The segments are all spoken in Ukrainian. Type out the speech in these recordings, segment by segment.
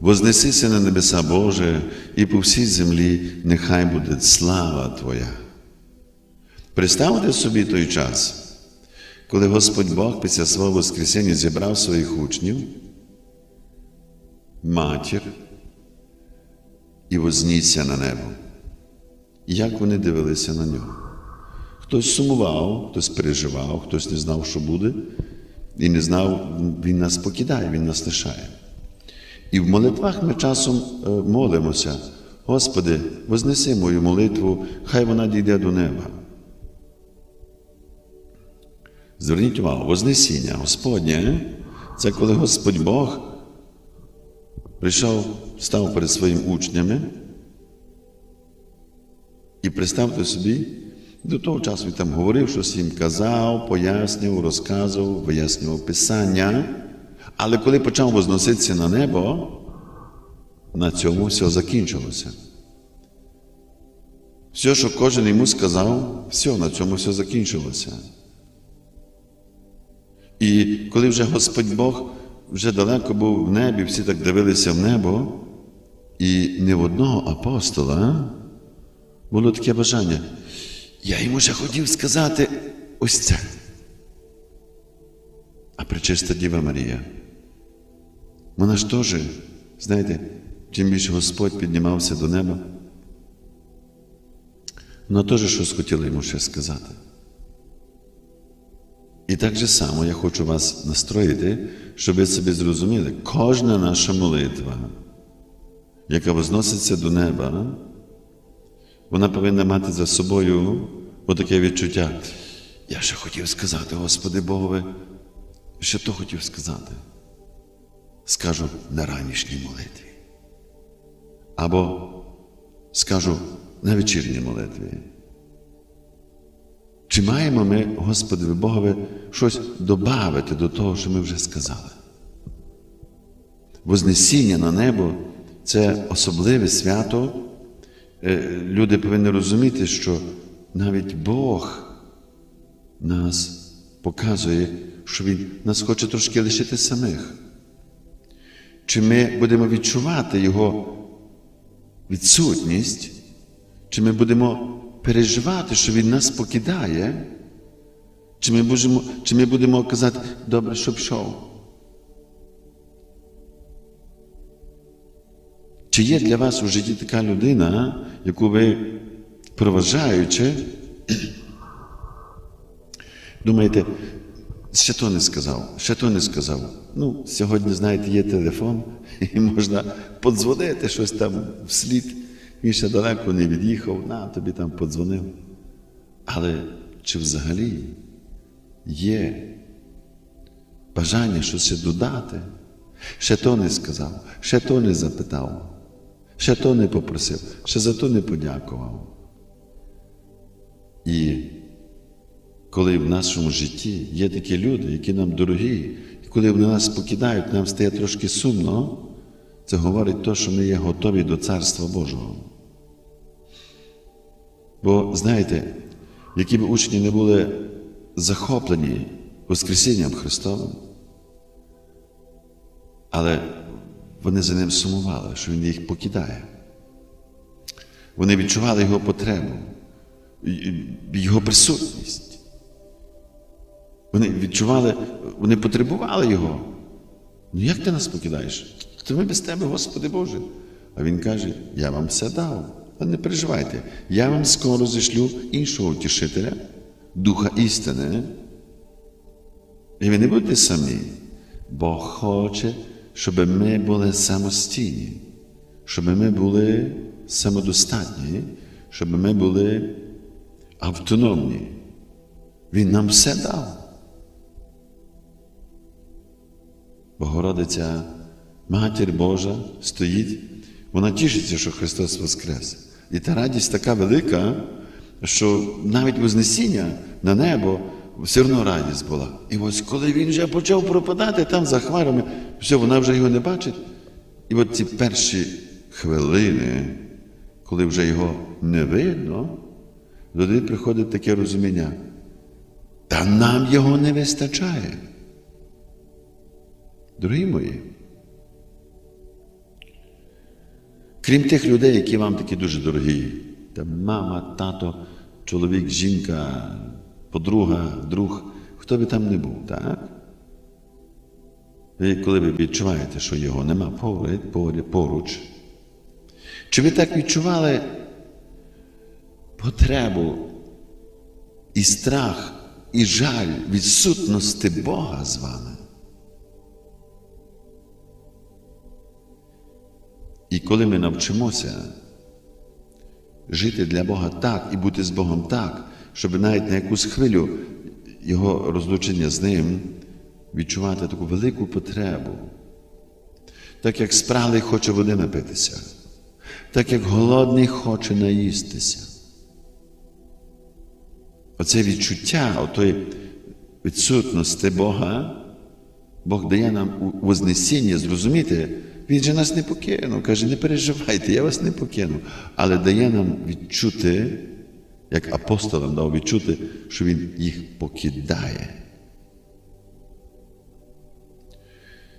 вознесися на небеса Боже, і по всій землі нехай буде слава Твоя. Представте собі той час, коли Господь Бог після свого Воскресіння зібрав своїх учнів, матір і вознісся на небо. Як вони дивилися на нього? Хтось сумував, хтось переживав, хтось не знав, що буде, і не знав, він нас покидає, він нас лишає. І в молитвах ми часом е, молимося, Господи, вознеси мою молитву, хай вона дійде до неба. Зверніть увагу, Вознесіння Господнє це коли Господь Бог прийшов, став перед своїми учнями. І представте собі, до того часу він там говорив, щось їм казав, пояснював, розказував, вияснював Писання. Але коли почав возноситися на небо, на цьому все закінчилося. Все, що кожен йому сказав, все, на цьому все закінчилося. І коли вже Господь Бог вже далеко був в небі, всі так дивилися в небо, і не в одного апостола було таке бажання. Я йому ще хотів сказати ось це. А пречиста Діва Марія. Вона ж теж, знаєте, чим більше Господь піднімався до неба, вона теж щось хотіла йому ще сказати. І так же само я хочу вас настроїти, щоб ви собі зрозуміли, кожна наша молитва, яка возноситься до неба, вона повинна мати за собою отаке відчуття. Я ще хотів сказати, Господи Богове, що то хотів сказати. Скажу на ранішній молитві. Або скажу на вечірній молитві. Чи маємо ми, Господи Богове, щось додати до того, що ми вже сказали? Вознесіння на небо це особливе свято. Е, Люди повинні розуміти, що навіть Бог нас показує, що Він нас хоче трошки лишити самих. Чи ми будемо відчувати Його відсутність, чи ми будемо переживати, що Він нас покидає, чи ми будемо, чи ми будемо казати, добре, що пішов. Чи є для вас у житті така людина, яку ви проважаючи, думаєте, ще то не сказав, ще то не сказав. Ну, сьогодні, знаєте, є телефон, і можна подзвонити щось там вслід. Він далеко не від'їхав, на тобі там подзвонив. Але чи взагалі є бажання щось додати? Ще то не сказав, ще то не запитав, ще то не попросив, ще за то не подякував. І коли в нашому житті є такі люди, які нам дорогі, коли вони нас покидають, нам стає трошки сумно, це говорить те, що ми є готові до Царства Божого. Бо знаєте, які б учні не були захоплені Воскресінням Христовим, але вони за ним сумували, що Він їх покидає. Вони відчували Його потребу, Його присутність. Вони відчували, вони потребували Його. Ну як ти нас покидаєш? То ми без тебе, Господи Боже. А Він каже: Я вам все дав. Не переживайте, я вам скоро зішлю іншого утішителя, Духа істини. І ви не будете самі. Бог хоче, щоб ми були самостійні, щоб ми були самодостатні, щоб ми були автономні. Він нам все дав. Богородиця, Матір Божа стоїть, вона тішиться, що Христос Воскрес. І та радість така велика, що навіть Вознесіння на небо все одно радість була. І ось коли він вже почав пропадати там за хмарами, все, вона вже його не бачить. І от ці перші хвилини, коли вже його не видно, туди приходить таке розуміння. Та нам його не вистачає. Дорогі мої, Крім тих людей, які вам такі дуже дорогі. Там мама, тато, чоловік, жінка, подруга, друг, хто би там не був, так? Ви, коли ви відчуваєте, що його нема поряд, поруч, чи ви так відчували потребу і страх, і жаль відсутності Бога з вами? І коли ми навчимося жити для Бога так і бути з Богом так, щоб навіть на якусь хвилю Його розлучення з Ним відчувати таку велику потребу, так як спралий хоче води напитися, так як голодний хоче наїстися. Оце відчуття отої відсутності Бога, Бог дає нам у Вознесінні зрозуміти, Він же нас не покинув. Каже, не переживайте, я вас не покину. Але дає нам відчути, як апостолам дав відчути, що Він їх покидає.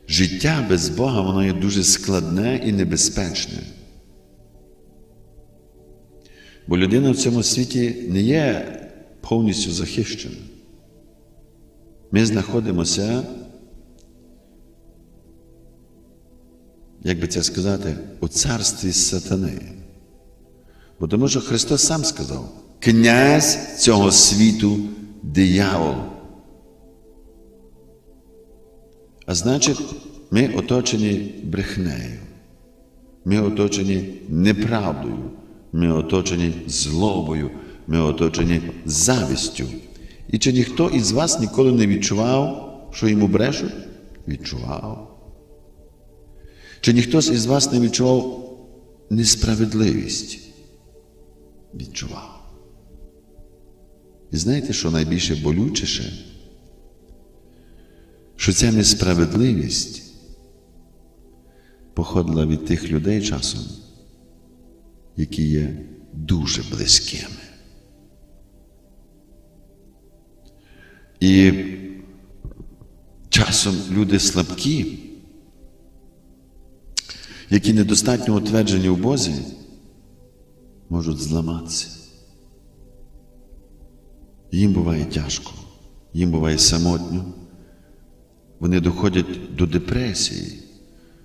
Життя без Бога, воно є дуже складне і небезпечне. Бо людина в цьому світі не є повністю захищена. Ми знаходимося, як би це сказати, у царстві сатани. Бо тому що Христос сам сказав, князь цього світу диявол. А значить, ми оточені брехнею, ми оточені неправдою, ми оточені злобою, ми оточені завістю. І чи ніхто із вас ніколи не відчував, що йому брешуть? Відчував. Чи ніхто із вас не відчував несправедливість? Відчував. І знаєте, що найбільше болючіше? Що ця несправедливість походила від тих людей часом, які є дуже близькими. І часом люди слабкі, які недостатньо утверджені в Бозі, можуть зламатися. Їм буває тяжко, їм буває самотньо. Вони доходять до депресії,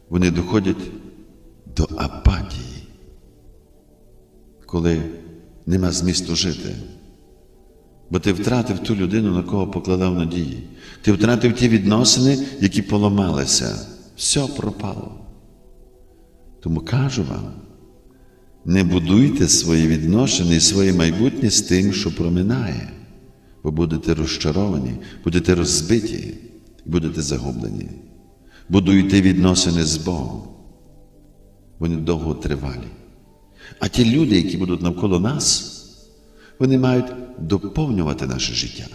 вони доходять до апатії, коли нема змісту жити. Бо ти втратив ту людину, на кого покладав надії. Ти втратив ті відносини, які поламалися. Все пропало. Тому кажу вам, не будуйте свої відношення і своє майбутнє з тим, що проминає, бо будете розчаровані, будете розбиті і будете загублені. Будуйте відносини з Богом. Вони довго тривалі. А ті люди, які будуть навколо нас, вони мають доповнювати наше життя.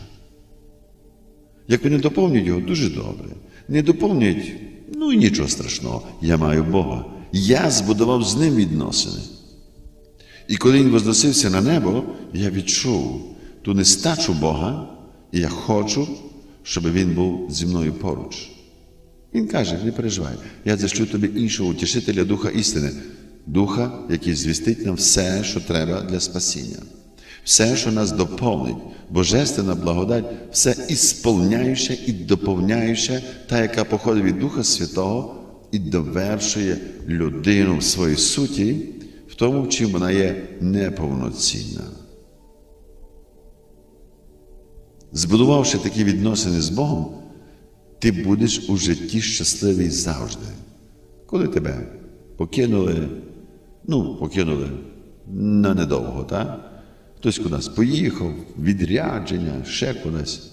Як вони доповнюють його, дуже добре. Не доповнюють, ну і нічого страшного, я маю Бога. Я збудував з ним відносини. І коли він возносився на небо, я відчув ту нестачу Бога, і я хочу, щоб він був зі мною поруч. Він каже: не переживай, я зашлю тобі іншого утішителя Духа істини, Духа, який звістить нам все, що треба для спасіння, все, що нас доповнить, Божественна благодать, все ісполняюче і доповняюче, та, яка походить від Духа Святого і довершує людину в своїй суті, в тому, в чим вона є неповноцінна. Збудувавши такі відносини з Богом, ти будеш у житті щасливий завжди. Коли тебе покинули, ну, покинули на недовго, так? Хтось кудись поїхав, відрядження, ще кудись.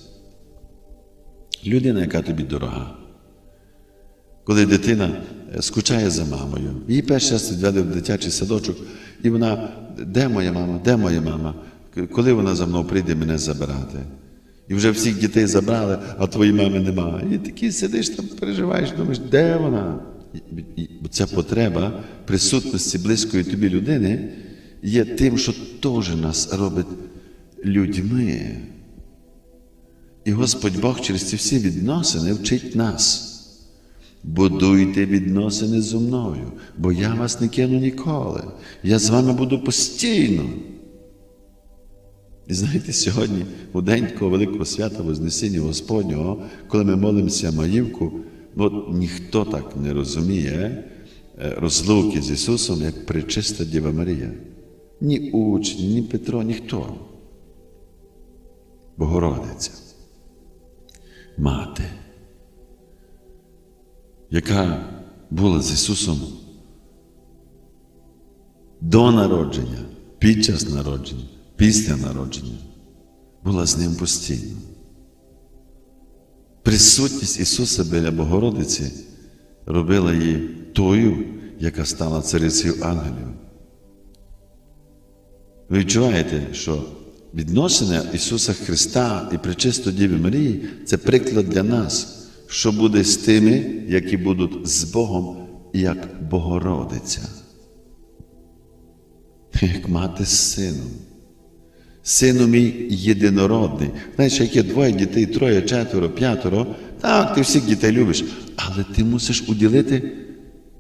Людина, яка тобі дорога. Коли дитина скучає за мамою, її перший раз відвели в дитячий садочок, і вона, де моя мама, де моя мама? Коли вона за мною прийде мене забирати? І вже всіх дітей забрали, а твоєї мами немає. І такий сидиш там, переживаєш, думаєш, де вона? Бо ця потреба присутності близької тобі людини є тим, що теж нас робить людьми. І Господь Бог через ці всі відносини вчить нас. Будуйте відносини зо мною, бо я вас не кину ніколи. Я з вами буду постійно. І знаєте, сьогодні, у день такого великого свята Вознесіння Господнього, коли ми молимося Маївку, ну, ніхто так не розуміє е, розлуки з Ісусом, як пречиста Діва Марія. Ні учні, ні Петро, ніхто. Богородиця, мати, яка була з Ісусом до народження, під час народження, після народження, була з ним постійно. Присутність Ісуса біля Богородиці робила її тою, яка стала царицею ангелів. Ви відчуваєте, що відносини Ісуса Христа і Пречисто Діви Марії це приклад для нас, що буде з тими, які будуть з Богом, як Богородиця, як мати з сином. Сину мій єдинородний. Знаєш, як є двоє дітей, троє, четверо, п'ятеро, так, ти всіх дітей любиш, але ти мусиш уділити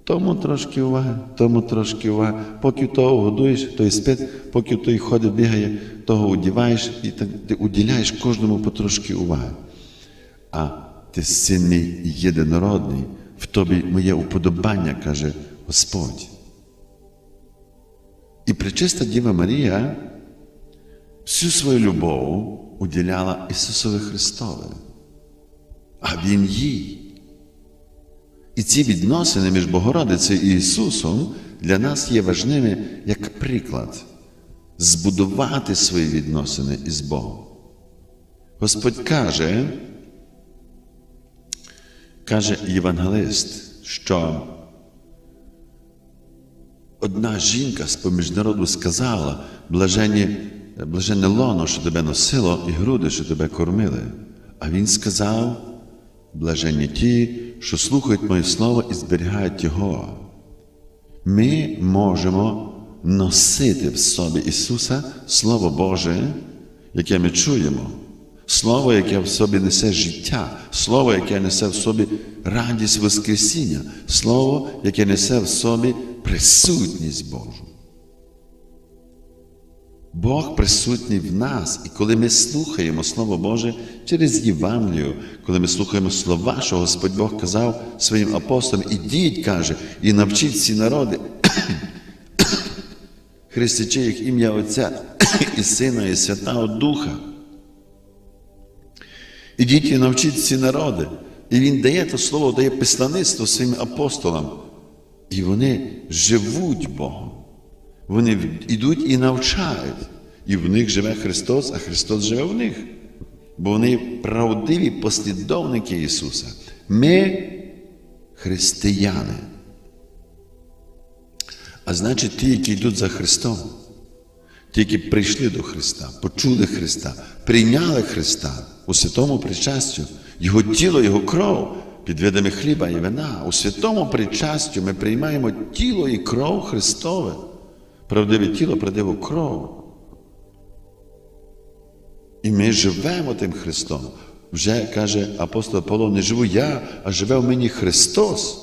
тому трошки уваги, тому трошки уваги. Поки того годуєш, той спить, поки той ходить, бігає, того одіваєш, і так ти уділяєш кожному потрошки уваги. А ти син мій єдинородний, в тобі моє уподобання, каже Господь. І пречиста Діва Марія всю свою любов уділяла Ісусові Христові, а Він їй. І ці відносини між Богородицею і Ісусом для нас є важливими як приклад збудувати свої відносини із Богом. Господь каже, каже євангелист, що одна жінка з поміж народу сказала, блаженні, блаженне лоно, що тебе носило, і груди, що тебе кормили. А він сказав, блаженні ті, що слухають моє слово і зберігають його. Ми можемо носити в собі Ісуса Слово Боже, яке ми чуємо, Слово, яке в собі несе життя, Слово, яке несе в собі радість Воскресіння, Слово, яке несе в собі присутність Божу. Бог присутній в нас, і коли ми слухаємо Слово Боже через Євангелію, коли ми слухаємо слова, що Господь Бог казав своїм апостолам, ідіть, каже, і навчіть всі народи, хрестячи їх ім'я Отця і Сина, і Святого Духа. Ідіть і навчіть всі народи. І Він дає те слово, дає послаництво своїм апостолам. І вони живуть Богом. Вони йдуть і навчають. І в них живе Христос, а Христос живе в них. Бо вони правдиві послідовники Ісуса. Ми християни. А значить, ті, які йдуть за Христом, ті, які прийшли до Христа, почули Христа, прийняли Христа у святому причастю, Його тіло, Його кров під видами хліба і вина. У святому причастю ми приймаємо тіло і кров Христове правдиве тіло, правдиву кров. І ми живемо тим Христом. Вже каже апостол Павло, не живу я, а живе в мені Христос.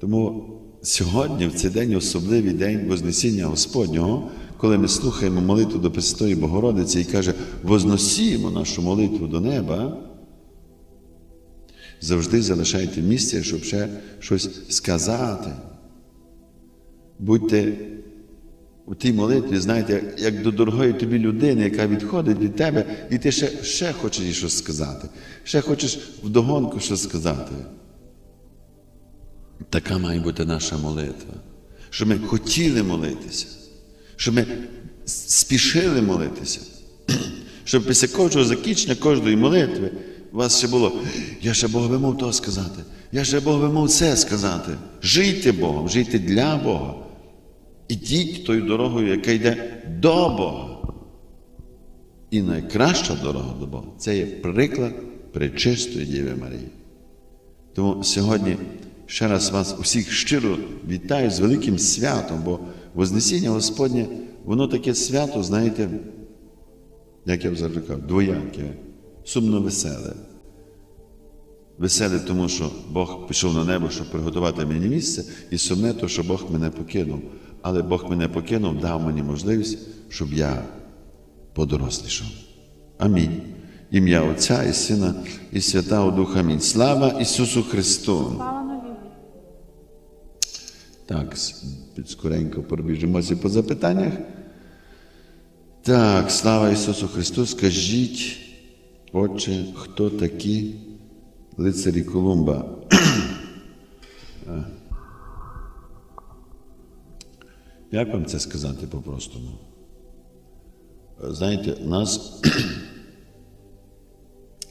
Тому сьогодні, в цей день, особливий день Вознесіння Господнього, коли ми слухаємо молитву до Пресвятої Богородиці і каже, возносіємо нашу молитву до неба завжди залишайте місце, щоб ще щось сказати. Будьте у тій молитві, знаєте, як до дорогої тобі людини, яка відходить від тебе, і ти ще, ще хочеш їй щось сказати, ще хочеш вдогонку щось сказати. Така має бути наша молитва. Щоб ми хотіли молитися, щоб ми спішили молитися, щоб після кожного закінчення кожної молитви у вас ще було, я ще Бог мов то сказати, я ще Бог мов це сказати. Жийте Богом, жийте для Бога. Ідіть тою дорогою, яка йде до Бога. І найкраща дорога до Бога це є приклад пречистої Діви Марії. Тому сьогодні ще раз вас усіх щиро вітаю з великим святом, бо Вознесіння Господнє, воно таке свято, знаєте, як я вже казав, двояке, сумно веселе. Веселий, тому що Бог пішов на небо, щоб приготувати мені місце, і сумне, то, що Бог мене покинув. Але Бог мене покинув, дав мені можливість, щоб я подорослішав. Амінь. Ім'я Отця і Сина, і Святого Духа. Амінь. Слава Ісусу Христу! Так, скоренько пробіжимося по запитаннях. Так, слава Ісусу Христу, скажіть, Отче, хто такі лицарі Колумба? Як вам це сказати по-простому? Знаєте, нас,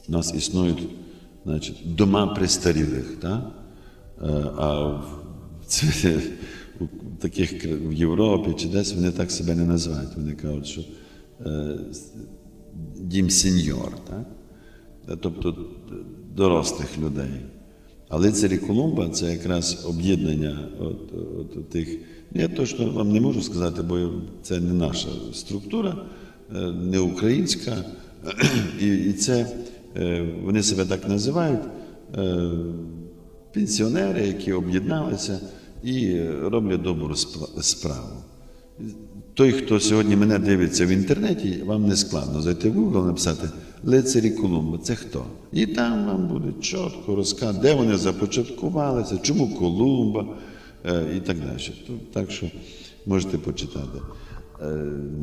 нас існують значить, дома престарілих? Е, а в, у таких в Європі чи десь вони так себе не називають. Вони кажуть, що е, дім сеньор, так? Е, тобто дорослих людей. А лицарі Колумба це якраз об'єднання от, от, тих. Я точно вам не можу сказати, бо це не наша структура, е, не українська. І, і це е, вони себе так називають. е, Пенсіонери, які об'єдналися і роблять добру справу. Той, хто сьогодні мене дивиться в інтернеті, вам не складно зайти в Google, написати лицарі Колумба. Це хто? І там вам буде чітко розказ, де вони започаткувалися, чому Колумба е, і так далі. Так що можете почитати. Е,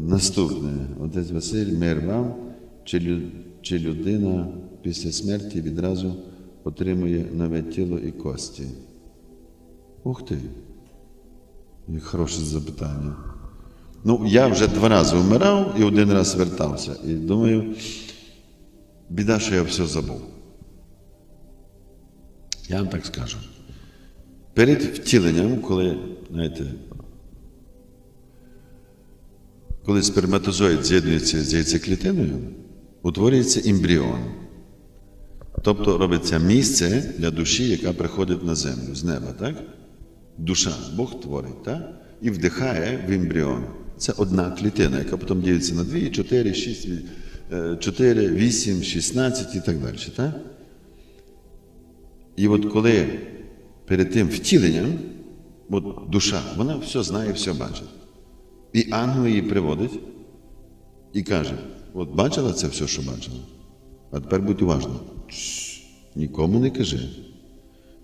Наступне, отець Василь, мир вам, чи людина після смерті відразу отримує нове тіло і кості? Ух ти! Як Хороше запитання. Ну, я вже два рази вмирав і один раз вертався. І думаю, біда, що я все забув. Я вам так скажу. Перед втіленням, коли, знаєте, коли сперматозоїд з'єднується з яйцеклітиною, утворюється ембріон. Тобто робиться місце для душі, яка приходить на землю з неба, так? Душа, Бог творить, так? І вдихає в ембріон. Це одна клітина, яка потім ділиться на 2, 4, 6, 4, 8, 16 і так далі. Так? І от коли перед тим втіленням, от душа, вона все знає, все бачить. І ангел її приводить і каже: от бачила це все, що бачила? А тепер будь уважна. Нікому не кажи.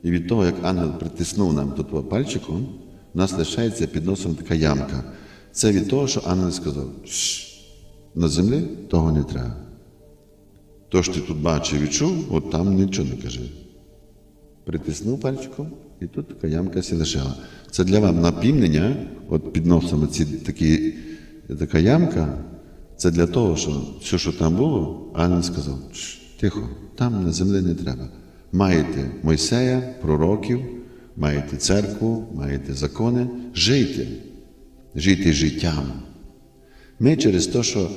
І від того, як ангел притиснув нам тут пальчиком, у нас лишається під носом така ямка. Це від того, що ангел сказав: «Шш, на землі того не треба. То, що ти тут бачив і чув, от там нічого не кажи. Притиснув пальчиком, і тут така ямка лишила. Це для вам напівнення, от під носом ці такі, така ямка, це для того, що все, що там було, ангел сказав, тихо, там на землі не треба. Маєте Мойсея, пророків, маєте церкву, маєте закони, жийте, жийте життям. Ми через те, що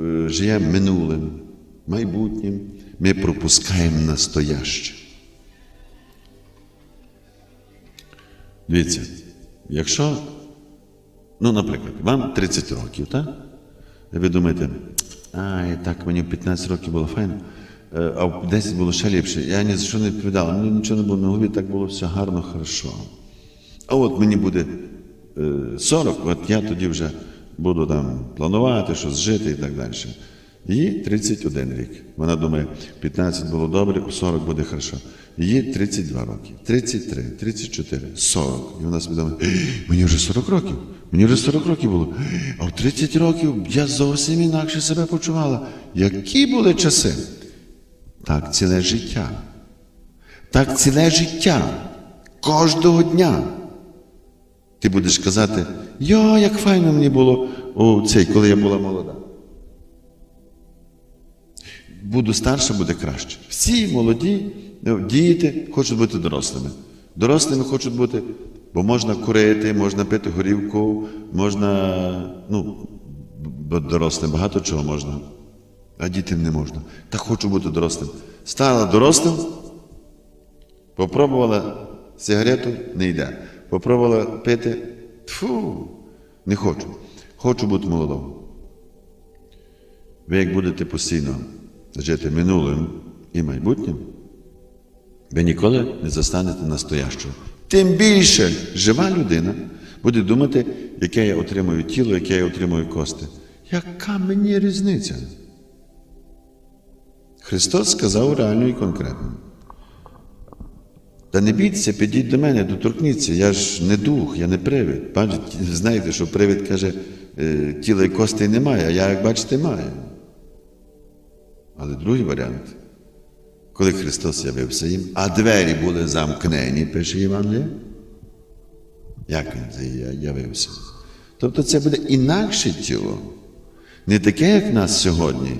е, живемо минулим, майбутнім, ми пропускаємо настояще. Дивіться, якщо, ну, наприклад, вам 30 років, так? Ви думаєте, ай, так мені в 15 років було файно, а в 10 було ще ліпше. Я ні за що не відповідала, мені нічого не було на голові, так було все гарно, хорошо. А от мені буде е, 40, от я тоді вже буду там планувати, щось жити і так далі. Їй 31 рік. Вона думає, 15 було добре, 40 буде хорошо. Їй 32 роки, 33, 34, 40. І вона собі думає, мені вже 40 років, мені вже 40 років було. А в 30 років я зовсім інакше себе почувала. Які були часи? Так, ціле життя. Так, ціле життя. Кожного дня. Ти будеш казати, йо, як файно мені було о, цей, коли я була молода. Буду старша, буде краще. Всі молоді, ну, діти хочуть бути дорослими. Дорослими хочуть бути, бо можна курити, можна пити горівку, можна, ну, дорослим багато чого можна, а дітям не можна. Так хочу бути дорослим. Стала дорослим, попробувала сигарету, не йде. Попробувала пити, фу, не хочу. Хочу бути молодим. Ви як будете постійно жити минулим і майбутнім, ви ніколи не застанете настоящого. Тим більше жива людина буде думати, яке я отримую тіло, яке я отримую кости. Яка мені різниця? Христос сказав реально і конкретно. Та не бійтеся, підіть до мене, доторкніться, я ж не дух, я не привид. Бачите, знаєте, що привид каже, е, тіла і костей немає, а я, як бачите, маю. Але другий варіант, коли Христос явився їм, а двері були замкнені, пише Євангеліє, як він це явився? Тобто це буде інакше тіло, не таке, як в нас сьогодні.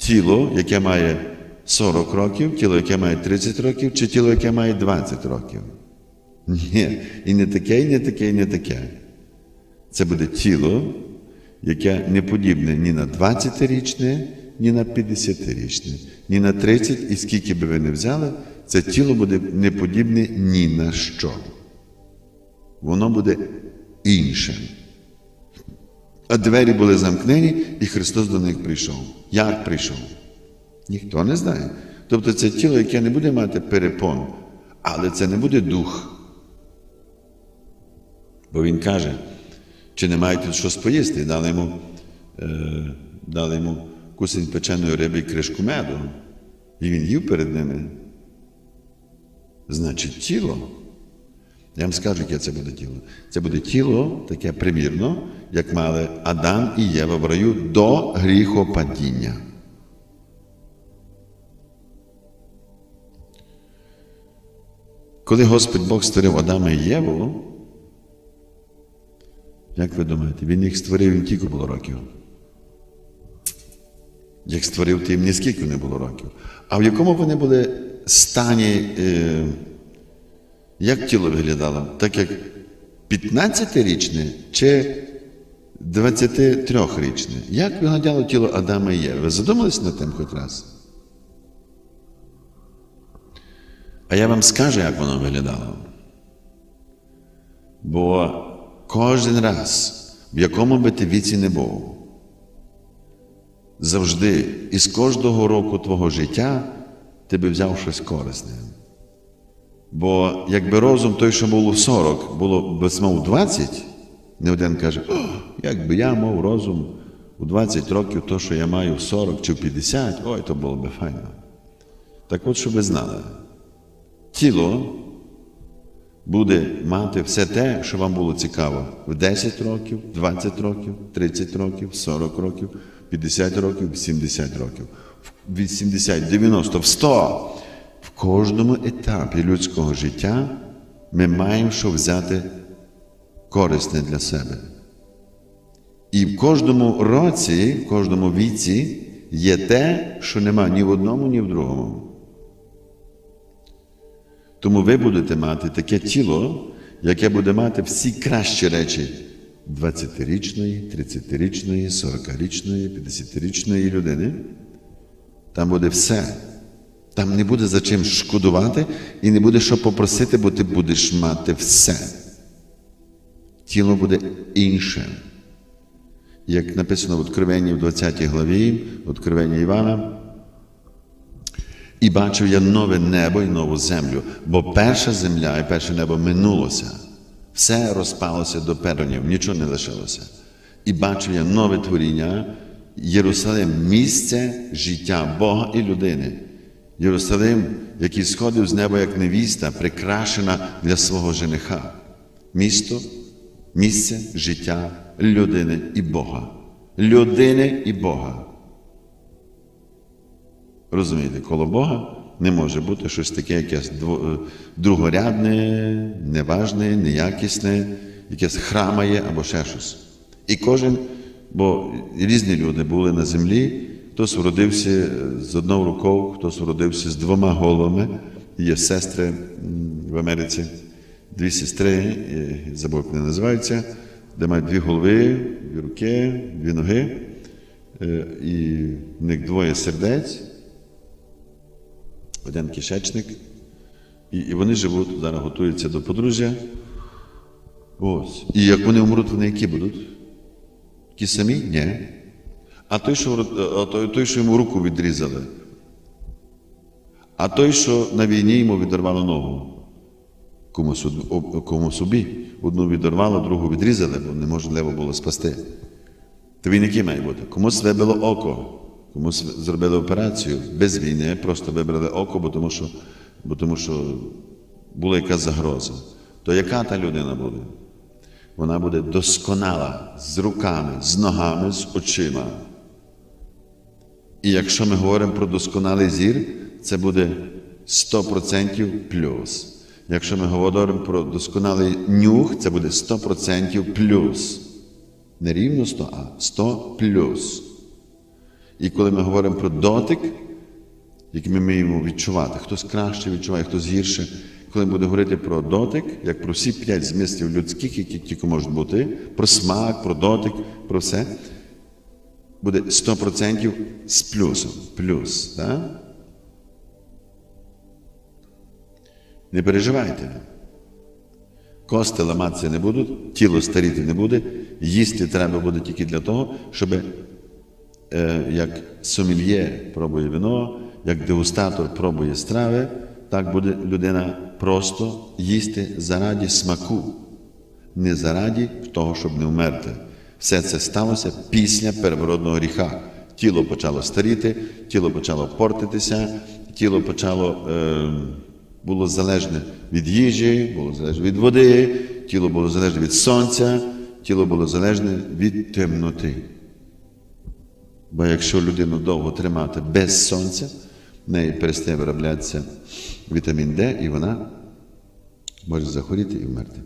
Тіло, яке має 40 років, тіло, яке має 30 років, чи тіло, яке має 20 років. Ні, і не таке, і не таке, і не таке. Це буде тіло, яке не подібне ні на 20-річне, ні на 50-річне, ні на 30, і скільки би ви не взяли, це тіло буде не подібне ні на що. Воно буде іншим. А двері були замкнені, і Христос до них прийшов. Як прийшов? Ніхто не знає. Тобто це тіло, яке не буде мати перепон, але це не буде дух. Бо він каже, чи не маєте щось поїсти? Дали йому, е, дали йому кусень печеної риби і кришку меду. І він їв перед ними. Значить, тіло. Я вам скажу, яке це буде тіло. Це буде тіло таке примірно, як мали Адам і Єва в раю до гріхопадіння. Коли Господь Бог створив Адама і Єву, як ви думаєте, він їх створив їм тільки було років. Як створив, то їм ні скільки не було років. А в якому вони були стані, е, як тіло виглядало? Так як 15-річне чи 23-річне? Як виглядало тіло Адама і Єви? Ви задумались над тим хоч раз? А я вам скажу, як воно виглядало. Бо кожен раз, в якому би ти віці не був, завжди із кожного року твого життя ти би взяв щось корисне. Бо якби розум той, що було в 40, було б мав 20, не один каже, О, якби я мав розум у 20 років, то, що я маю в 40 чи в 50, ой, то було б файно. Так от, щоб ви знали, тіло буде мати все те, що вам було цікаво в 10 років, 20 років, 30 років, 40 років, 50 років, 70 років, від 70, 90, в 100. Кожному етапі людського життя ми маємо що взяти корисне для себе. І в кожному році, в кожному віці є те, що нема ні в одному, ні в другому. Тому ви будете мати таке тіло, яке буде мати всі кращі речі 20-річної, 30-річної, 40-річної, 50-річної людини. Там буде все. Там не буде за чим шкодувати і не буде що попросити, бо ти будеш мати все. Тіло буде інше. Як написано в Откровенні в 20 главі, Откровення Івана, і бачив я нове небо і нову землю, бо перша земля і перше небо минулося, все розпалося до перонів, нічого не лишилося. І бачив я нове творіння, Єрусалим місце життя Бога і людини. Єрусалим, який сходив з неба як невіста, прикрашена для свого жениха. Місто, місце життя людини і Бога. Людини і Бога. Розумієте, коло Бога не може бути щось таке, якесь другорядне, неважне, неякісне, якесь храмає або ще щось. І кожен, бо різні люди були на землі, хтось вродився з одною рукою, хтось вродився з двома головами. Є сестри в Америці, дві сестри, забув, як вони називаються, де мають дві голови, дві руки, дві ноги, і в них двоє сердець один кишечник, і вони живуть, зараз готуються до подружжя. Ось. І як вони умруть, вони які будуть? Ті самі? Ні. А той, що а той, що йому руку відрізали. А той, що на війні йому відірвало ногу, комусь, од- комусь собі, одну відірвало, другу відрізали, бо неможливо було спасти. То він який має бути? Комусь вибило око, комусь зробили операцію без війни, просто вибрали око, бо тому що, бо тому що була якась загроза. То яка та людина буде? Вона буде досконала з руками, з ногами, з очима. І якщо ми говоримо про досконалий зір, це буде 100% плюс. Якщо ми говоримо про досконалий нюх, це буде 100% плюс. Не рівно 100, а 100 плюс. І коли ми говоримо про дотик, який ми вміємо відчувати, хтось краще відчуває, хтось гірше. Коли ми будемо говорити про дотик, як про всі п'ять змістів людських, які тільки можуть бути, про смак, про дотик, про все, буде 100% з плюсом. Плюс. Так? Не переживайте. Кости ламатися не будуть, тіло старіти не буде, їсти треба буде тільки для того, щоб е, як сомельє пробує вино, як дегустатор пробує страви, так буде людина просто їсти заради смаку, не заради того, щоб не вмерти. Все це сталося після первородного гріха. Тіло почало старіти, тіло почало портитися, тіло почало е, було залежне від їжі, було залежне від води, тіло було залежне від сонця, тіло було залежне від темноти. Бо якщо людину довго тримати без сонця, в неї перестає вироблятися вітамін Д, і вона може захворіти і вмерти.